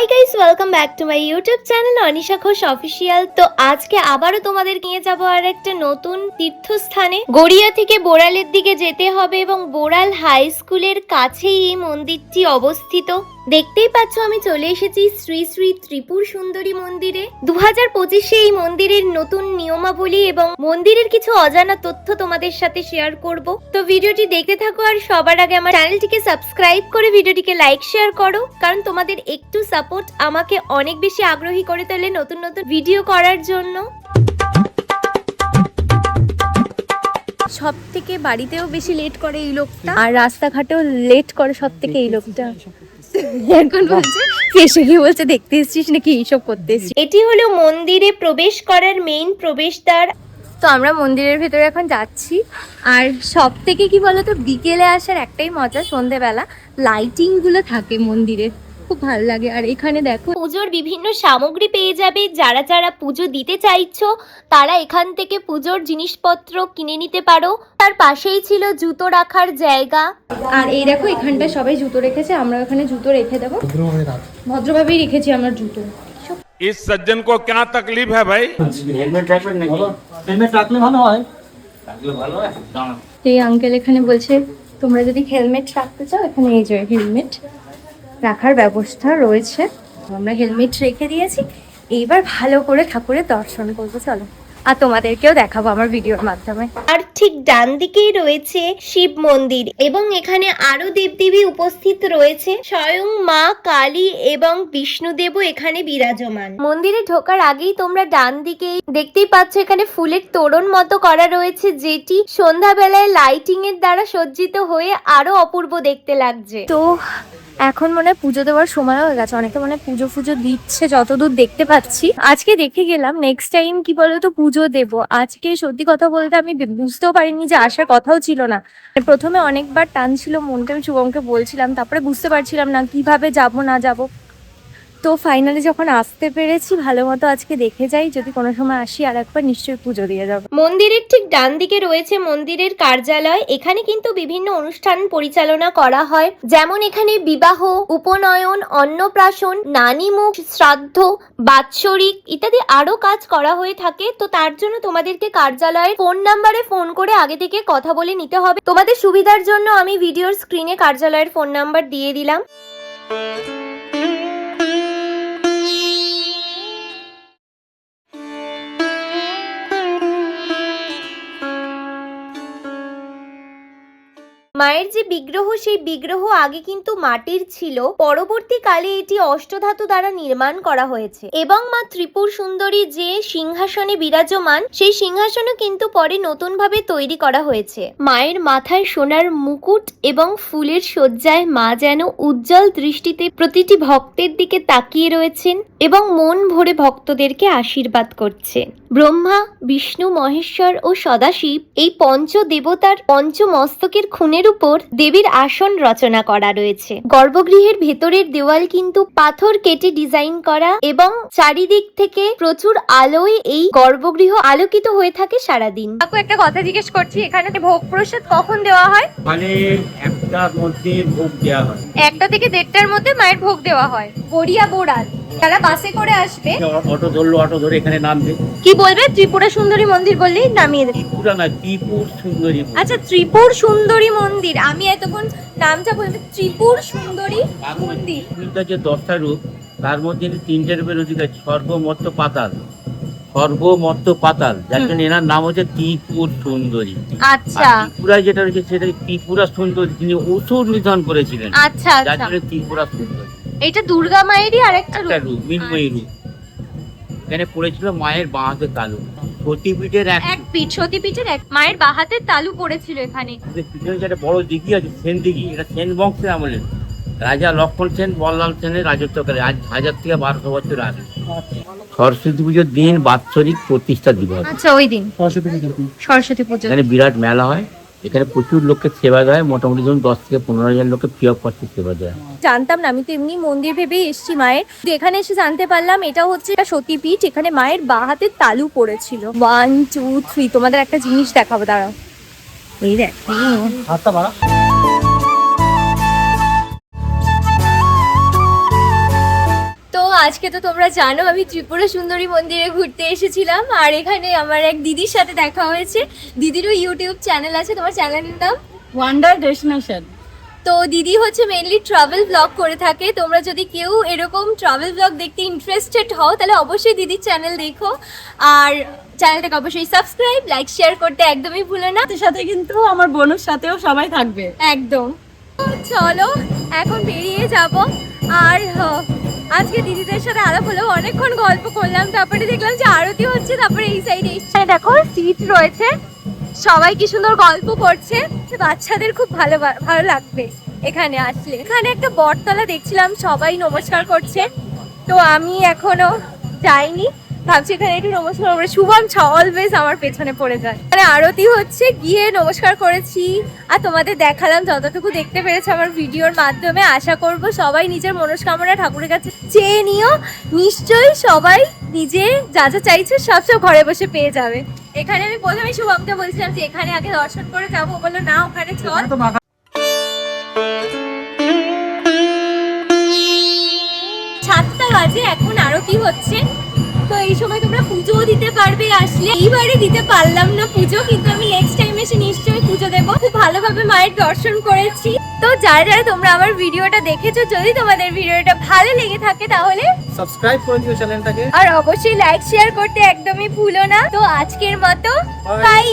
Hi guys welcome back to my YouTube channel Anisha Ghosh official তো আজকে আবারও তোমাদের নিয়ে যাব আর একটা নতুন তীর্থস্থানে। গড়িয়া থেকে বোড়ালের দিকে যেতে হবে এবং বোড়াল হাই স্কুলের কাছেই এই মন্দিরটি অবস্থিত। দেখতেই পাচ্ছ আমি চলে এসেছি শ্রী শ্রী ত্রিপুর সুন্দরী মন্দিরে। দু হাজার পঁচিশে এই মন্দিরের নতুন নিয়মাবলী এবং মন্দিরের কিছু অজানা তথ্য তোমাদের সাথে শেয়ার করব। তো ভিডিওটি দেখতে থাকো আর সবার আগে আমার চ্যানেলটিকে সাবস্ক্রাইব করে ভিডিওটিকে লাইক শেয়ার করো। কারণ তোমাদের একটু সাপোর্ট আমাকে অনেক বেশি আগ্রহী করে তোলে নতুন নতুন ভিডিও করার জন্য। সব থেকে বাড়িতেও বেশি লেট করে এই লোকটা। আর রাস্তাঘাটেও লেট করে সব থেকে এই লোকটা। এখন বলছে ফেসে গিয়ে বলছে দেখতে এসছিস নাকি? এইসব করতে এসছিস? এটি হলো মন্দিরে প্রবেশ করার মেইন প্রবেশদ্বার। তো আমরা মন্দিরের ভেতরে এখন যাচ্ছি। আর সব থেকে কি বলতো বিকেলে আসার একটাই মজা সন্ধেবেলা লাইটিংগুলো থাকে মন্দিরে খুব ভালো লাগে আর এখানে দেখো পুজোর বিভিন্ন সামগ্রী পেয়ে যাবে যারা যারা পুজো দিতে চাইছো তারা এখান থেকে পুজোর জিনিসপত্র কিনে নিতে পারো তার পাশেই ছিল জুতো রাখার জায়গা আর এই দেখো এখানটা সবাই জুতো রেখেছে আমরা ওখানে জুতো রেখে দেবো ভদ্রভাবেই রেখেছি আমার জুতো इस सज्जन को क्या तकलीफ है भाई হেলমেট রাখবেন নাকি হেলমেট রাখলে ভালো হয় রাখলে ভালো হয় দাঁড়ান এই আঙ্কেল এখানে বলছে তোমরা যদি হেলমেট রাখতে চাও এখানে এই যে হেলমেট রাখার ব্যবস্থা রয়েছে। আমরা হেলমেট রেখে দিয়েছি। এইবার ভালো করে ঠাকুরের দর্শন করব চলো। আর তোমাদেরকেও দেখাবো আমার ভিডিওর মাধ্যমে। আর ঠিক ডান দিকেই রয়েছে শিব মন্দির এবং এখানে আরও দেবদেবী উপস্থিত রয়েছে। স্বয়ং মা কালী এবং বিষ্ণুদেবও এখানে বিরাজমান। মন্দিরে ঢোকার আগেই তোমরা ডান দিকে দেখতেই পাচ্ছ এখানে ফুলের তোরণ মতো করা রয়েছে যেটি সন্ধ্যাবেলায় লাইটিং এর দ্বারা সজ্জিত হয়ে আরও অপূর্ব দেখতে লাগছে। তো এখন মনে হয় পুজো দেওয়ার সময় হয়ে গেছে। অনেকে মনে হয় পুজো ফুজো দিচ্ছে, যতদূর দেখতে পাচ্ছি। আজকে দেখে গেলাম নেক্সট টাইম কি বলতো পুজো দেব। আজকে সত্যি কথা বলতে আমি বুঝতেও পারিনি যে আসার কথাও ছিল না। প্রথমে অনেকবার টান ছিল মনটা আমি শুভমকে বলছিলাম, তারপরে বুঝতে পারছিলাম না কীভাবে যাব, না যাব। তো ফাইনালি যখন আসতে পেরেছি, ভালো মতো আজকে দেখে যাই, যদি কোনো সময় আসি আর একবার নিশ্চয়ই পুজো দিয়ে যাব। মন্দিরের ঠিক ডান দিকে রয়েছে মন্দিরের কার্যালয়। এখানে কিন্তু বিভিন্ন অনুষ্ঠান পরিচালনা করা হয়। যেমন এখানে বিবাহ, উপনয়ন, অন্নপ্রাশন, নানিমুখ, শ্রাদ্ধ, বাৎসরিক ইত্যাদি আরও কাজ করা হয়ে থাকে। তো তার জন্য তোমাদেরকে কার্যালয়ের ফোন নাম্বারে ফোন করে আগে থেকে কথা বলে নিতে হবে। তোমাদের সুবিধার জন্য আমি ভিডিওর স্ক্রিনে কার্যালয়ের ফোন নাম্বার দিয়ে দিলাম। মায়ের যে বিগ্রহ, সেই বিগ্রহ আগে কিন্তু মাটির ছিল। পরবর্তীকালে এটি অষ্টধাতু দ্বারা নির্মাণ করা হয়েছে। এবং মা ত্রিপুর সুন্দরী যে সিংহাসনে বিরাজমান, সেই সিংহাসনও কিন্তু পরে নতুনভাবে তৈরি করা হয়েছে। মায়ের মাথায় সোনার মুকুট এবং ফুলের শয্যায় মা যেন উজ্জ্বল দৃষ্টিতে প্রতিটি ভক্তের দিকে তাকিয়ে রয়েছেন এবং মন ভরে ভক্তদেরকে আশীর্বাদ করছেন। ব্রহ্মা, বিষ্ণু, মহেশ্বর ও সদাশিব এই পঞ্চ দেবতার পঞ্চমস্তকের খুনের উপর দেবীর আসন রচনা করা রয়েছে। গর্ভগৃহের ভেতরের দেওয়াল কিন্তু পাথর কেটে ডিজাইন করা এবং চারিদিক থেকে প্রচুর আলোয় এই গর্ভগৃহ আলোকিত হয়ে থাকে সারাদিন। কাকু একটা কথা জিজ্ঞেস করছি এখানে ভোগ প্রসাদ কখন দেওয়া হয়? ওখানে একটার মধ্যে ভোগ দেওয়া হয়। একটা থেকে দেড়টার মধ্যে মায়ের ভোগ দেওয়া হয়। গড়িয়া বোড়াল। তারা বাসে করে আসবে অটো ধরলো অটো ধরে এখানে নামবে। কি বলবে? ত্রিপুরা সুন্দরী মন্দির বললেই নামিয়ে দেবে। ত্রিপুরা না ত্রিপুর সুন্দরী আচ্ছা ত্রিপুর সুন্দরী মন্দির। আমি এতক্ষণ নামটা বলতে ত্রিপুর সুন্দরী মন্দির। যে দশটা রূপ তার মধ্যে তিনটে রূপের অধিকার সর্বমত্ত পাতাল। সর্বমত্ত পাতাল যার জন্য এনার নাম হচ্ছে ত্রিপুর সুন্দরী। আচ্ছা। ত্রিপুরায় যেটা রয়েছে সেটা ত্রিপুরা সুন্দরী তিনি অসুর নিধন করেছিলেন। আচ্ছা যার আচ্ছা। জন্য ত্রিপুরা সুন্দরী। এটা দুর্গা মায়েরই আরেকটা রূপ। মৃন্ময়ী রূপ। এখানে পড়েছিল মায়ের বাঁ হাতে তালু। সতীপীঠের এক এক পিঠ সতীপীঠের এক মায়ের বাহাতে তালু পড়েছিল এখানে। পিছনে যে একটা বড় দিঘি আছে সেন দিঘি এটা সেন বংশের আমলের রাজা লক্ষণ সেন বল্লাল সেনের রাজত্বকালে আজ হাজার থেকে বারোশো বছর আগে। সরস্বতী পুজোর দিন বাৎসরিক প্রতিষ্ঠা দিবস। আচ্ছা ওই দিন। সরস্বতী পুজো এখানে বিরাট মেলা হয়। এখানে প্রচুর লোককে সেবা দেয় মোটামুটি ধরুন দশ থেকে পনেরো হাজার লোককে ফ্রি অফ কস্টে সেবা দেয় জানতাম না আমি তো এমনি মন্দির ভেবেই এসেছি মায়ের। এখানে এসে জানতে পারলাম এটা হচ্ছে একটা সতীপীঠ। এখানে মায়ের বা হাতে তালু পড়েছিল। ওয়ান টু থ্রি তোমাদের একটা জিনিস দেখাবো দাঁড়াও। এই দেখ হাতটা বাড়া। আজকে তো তোমরা জানো আমি ত্রিপুরা সুন্দরী মন্দিরে ঘুরতে এসেছিলাম আর এখানে আমার এক দিদির সাথে দেখা হয়েছে। দিদিরও ইউটিউব চ্যানেল আছে তোমার চ্যানেলের নাম? ওয়ান্ডার ডেস্টিনেশন তো দিদি হচ্ছে মেনলি ট্রাভেল ব্লগ করে থাকে তোমরা যদি কেউ এরকম ট্রাভেল ব্লগ দেখতে ইন্টারেস্টেড হও তাহলে অবশ্যই দিদির চ্যানেল দেখো। আর চ্যানেলটাকে অবশ্যই সাবস্ক্রাইব লাইক শেয়ার করতে একদমই ভুলো না। সাথে সাথে কিন্তু আমার বোনের সাথেও সবাই থাকবে। একদম। চলো এখন বেরিয়ে যাব। আর আজকে দিদিদের সাথে আলাপ হলো, অনেকক্ষণ গল্প করলাম, তারপরে দেখলাম যে আরতি হচ্ছে, তারপরে এই সাইডে এখানে দেখো সিট রয়েছে। সবাই কি সুন্দর গল্প করছে। বাচ্চাদের খুব ভালো ভালো লাগবে এখানে আসলে। এখানে একটা বটতলা দেখছিলাম, সবাই নমস্কার করছে। তো আমি এখনও যাইনি। ভাবছি এখানে একটু নমস্কার করে শুভম অলওয়েজ আমার পেছনে পড়ে যায়। মানে আরতি হচ্ছে, গিয়ে নমস্কার করেছি। আর তোমাদের দেখালাম, যতটুকু দেখতে পেরেছ আমার ভিডিওর মাধ্যমে, আশা করব সবাই নিজের মনস্কামনা ঠাকুরের কাছে চেয়ে নিও নিশ্চয়ই সবাই নিজে যা যা চাইছে সব সব ঘরে বসে পেয়ে যাবে। এখানে আমি প্রথমে শুভমকে বলছিলাম যে এখানে আগে দর্শন করে যাব বলল না ওখানে চল। সাতটা বাজে এখন আরতি হচ্ছে? তো এই সময় তোমরা পুজোও দিতে পারবে আসলে। এইবারে দিতে পারলাম না পুজো কিন্তু আমি নেক্সট টাইম এসে নিশ্চয়ই দেবো খুব ভালোভাবে মায়ের দর্শন করেছি। তো যারা যারা তোমরা আমার ভিডিওটা দেখেছ যদি তোমাদের ভিডিওটা ভালো লেগে থাকে তাহলে সাবস্ক্রাইব করে দিও চ্যানেলটাকে। আর অবশ্যই লাইক শেয়ার করতে একদমই ভুলো না। তো আজকের মতো. বাই